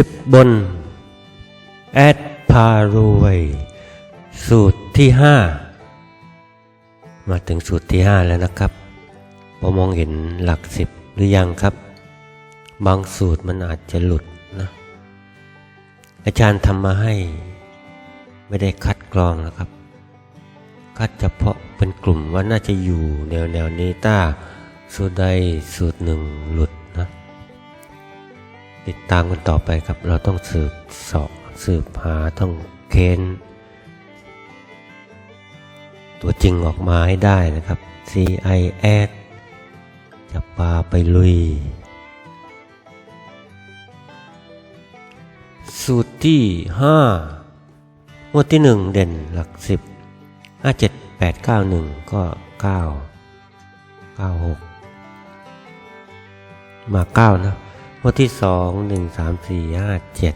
สิบบน แอดพารวย สูตรที่ห้ามาถึงสูตรที่ห้าแล้วนะครับพอมองเห็นหลักสิบหรือยังครับ บางสูตรมันอาจจะหลุดนะ อาจารย์ทำมาให้ ไม่ได้คัดกรองนะครับ คัดเฉพาะเป็นกลุ่มว่าน่าจะอยู่แนวแนวนี้ถ้าสูตรใดสูตรหนึ่งหลุดนะ ติดตามกันต่อไปครับ เราต้องสืบสอบสืบหาต้องเค้น ตัวจริงออกมาให้ได้นะครับ CIS จะพาไปลุย สูตรที่ห้างวดที่หนึ่งเด่นหลักสิบห้าเจ็ดแปดเก้าหนึ่งก็เก้าเก้าหกมาเก้านะ วดที่สองหนึ่งสามสี่ห้าเจ็ด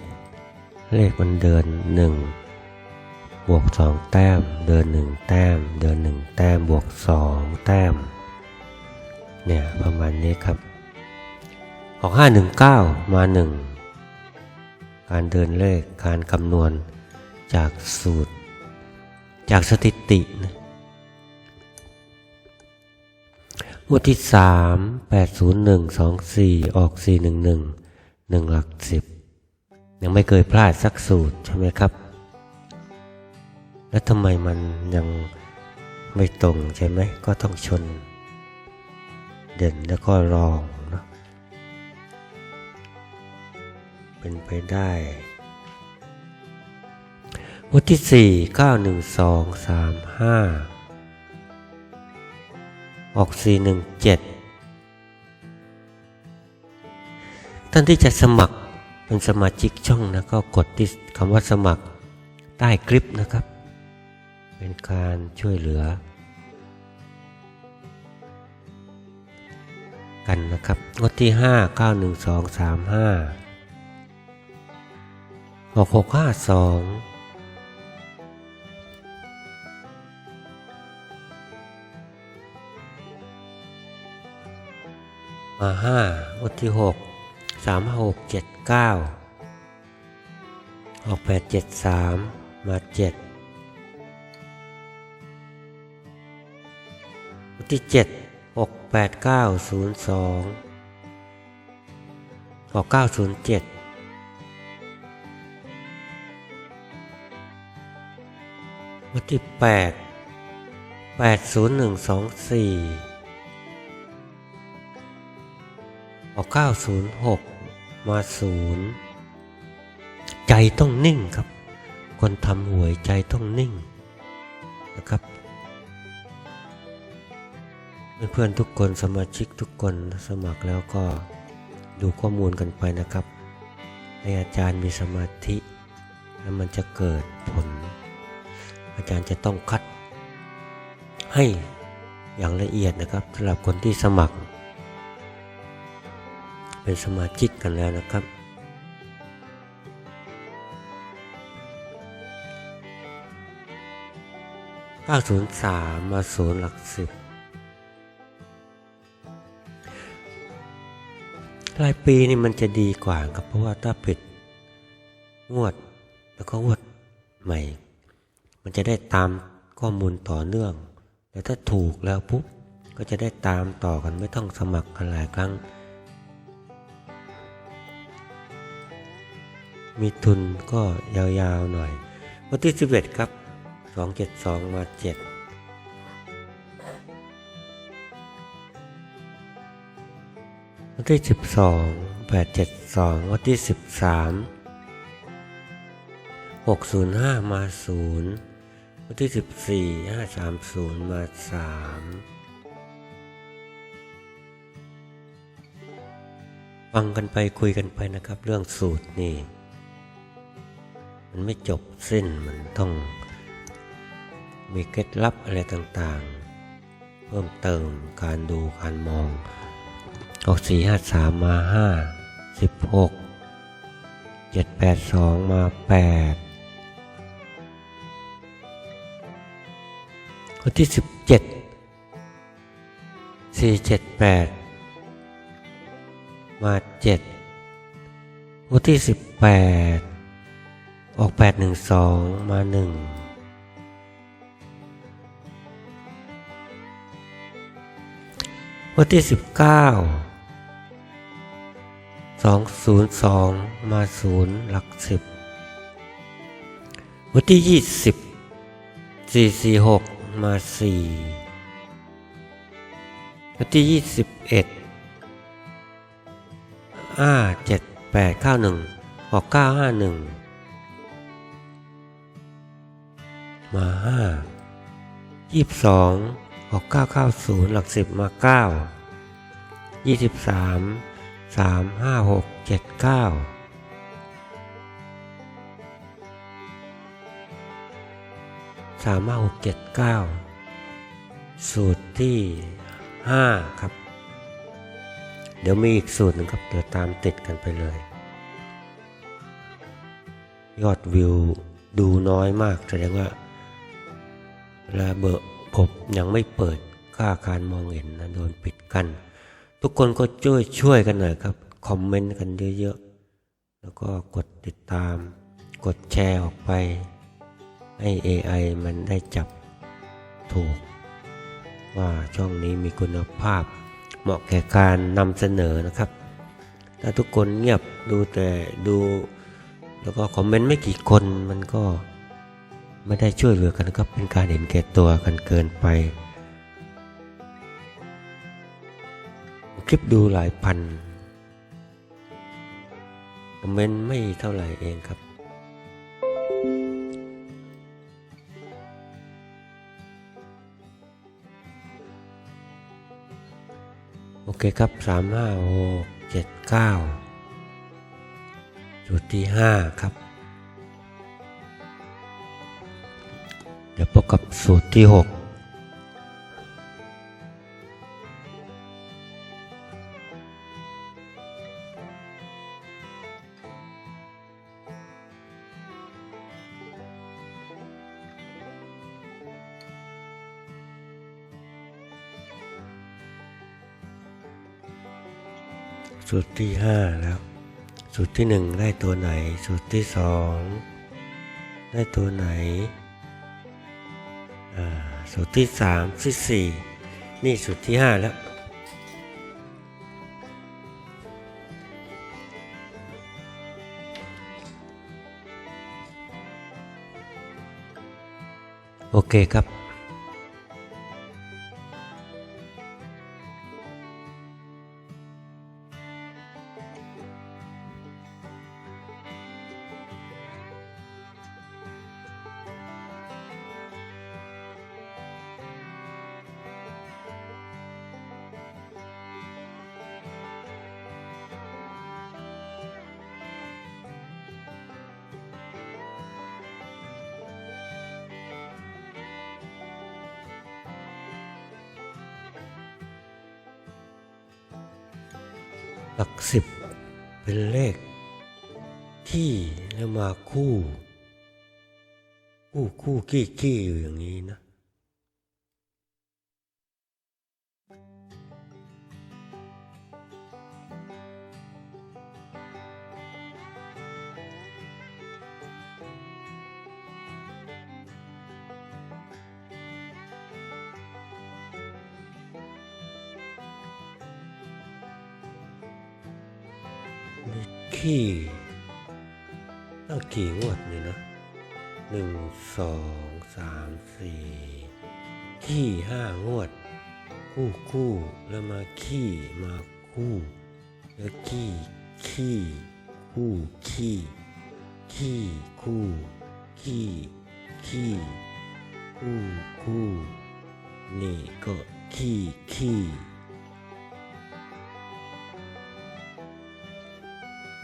เลขมันเดินหนึ่งบวกสองแต้ม เดินหนึ่งแต้ม เดินหนึ่งแต้มบวกสองแต้ม เนี่ยประมาณนี้ครับ ออกห้าหนึ่งเก้ามาหนึ่งการเดินเลขการคำนวณจากสูตร จากสถิตินะ งวดที่สามแปดศูนย์หนึ่งสองสี่ออกสี่หนึ่งหนึ่งหนึ่งหลักสิบยังไม่เคยพลาดสักสูตรใช่ไหมครับ แล้วทำไมมันยังไม่ตรงใช่ไหมก็ต้องชน เด่นแล้วก็รองเนะเป็นไปได้วันที่สี่เก้าหนึ่งสองสามห้า ออก 417 ท่านที่จะสมัครเป็นสมาชิกช่องนะก็กดที่คำว่าสมัครใต้คลิปนะครับ เป็นการช่วยเหลือ กันนะครับงดที่ 5 9 1 2 3 5 6 6 5 2 มาห้าสองมาห้างวดที่หกสามหกเจ็ดเก้าออกแปดเจ็ดสามมาเจ็ดงวดที่เจ็ดหกแปดเก้าศูนย์สองออกเก้าศูนย์เจ็ดวันที่แปดแปดศูนย์หนึ่งสองสี่ ออกเก้าศูนย์หกมาศูนย์ใจต้องนิ่งครับ คนทำหวยใจต้องนิ่งนะครับเพื่อนๆทุกคนสมาชิกทุกคนสมัครแล้วก็ดูข้อมูลกันไปนะครับ ให้อาจารย์มีสมาธิ แล้วมันจะเกิดผล อาจารย์จะต้องคัดให้อย่างละเอียดนะครับสำหรับคนที่สมัคร เป็นสมาชิกกันแล้วนะครับ 903 มาศูนย์หลักสิบรายปีนี่มันจะดีกว่าครับเพราะว่าถ้าผิดงวดแล้วก็งวดใหม่ มันจะได้ตามข้อมูลต่อเนื่องแต่ถ้าถูกแล้วปุ๊บก็จะได้ตามต่อกันไม่ต้องสมัครกันหลายครั้ง มีทุนก็ยาวๆหน่อย วันที่ 11 ครับ 272 มา 7ันที่ 12 872 วันที่ 13 605 มา 0 วันที่ 14 530 มา 3 ฟังกันไปคุยกันไปนะครับ เรื่องสูตรนี่ ไม่จบสิ้นมันต้องมีเคล็ดลับอะไรต่างๆ เพิ่มเติมการดูการมอง ออกสี่ห้าสามมาห้าสิบหกเจ็ดแปดสองมาแปดคนที่สิบเจ็ดสี่เจ็ดแปดมาเจ็ดวันที่สิบแปด ออกแปดหนึ่งสองมาหนึ่งวันที่สิบเก้าสองศูนย์สองมาศูนย์หลักสิบวันที่ยี่สิบสี่สี่หกมาสี่วันที่ยี่สิบเอ็ดห้าเจ็ดแปดเก้าหนึ่งออกเก้าห้าหนึ่ง มาห้ายี่สิบสองออกเก้าเก้าศูนย์หลักสิบมาเก้ายี่สิบสามสามห้าหกเจ็ดเก้าสามห้าหกเจ็ดเก้าสูตรที่ห้าครับ เดี๋ยวมีอีกสูตรหนึ่งครับ เดี๋ยวตามติดกันไปเลย ยอดวิวดูน้อยมากแสดงว่า เวลาเบอร์ผมยังไม่เปิดค่าการมองเห็นนะโดนปิดกั้นทุกคนก็ช่วยช่วยกันหน่อยครับ คอมเมนต์กันเยอะๆ แล้วก็กดติดตาม กดแชร์ออกไปให้ AI มันได้จับถูก ว่าช่องนี้มีคุณภาพ เหมาะแก่การนำเสนอนะครับ ถ้าทุกคนเงียบดูแต่ดู แล้วก็คอมเมนต์ไม่กี่คนมันก็ ไม่ได้ช่วยเหลือกันนะครับเป็นการเห็นแก่ตัวกันเกินไป คลิปดูหลายพันคอมเมนต์ไม่เท่าไหร่เองครับ โอเคครับสามห้าหกเจ็ดเก้าจุดที่ห้าครับ กับสูตรที่หกสูตรที่ห้าแล้ว สูตรที่หนึ่งได้ตัวไหน สูตรที่สองได้ตัวไหน สูตรที่สามที่สี่นี่สูตรที่ห้าแล้ว โอเคครับ หลักสิบเป็นเลขที่แล้วมาคู่ คู่คู่กี้กี้อยู่อย่างนี้นะ นี่ขี้ตั้งกี่งวดนี่นะหนึ่งสองสามสี่ขี้ห้างวด คู่คู่แล้วมาขี้มาคู่แล้วขี้ขี้คู่ขี้ขี้คู่ขี้ขี้คู่คู่นี่ก็ขี้ขี้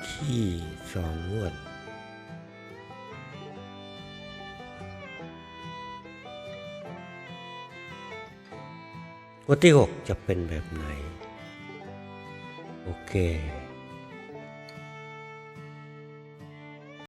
ขี้สองงวด งวดที่หกจะเป็นแบบไหน โอเค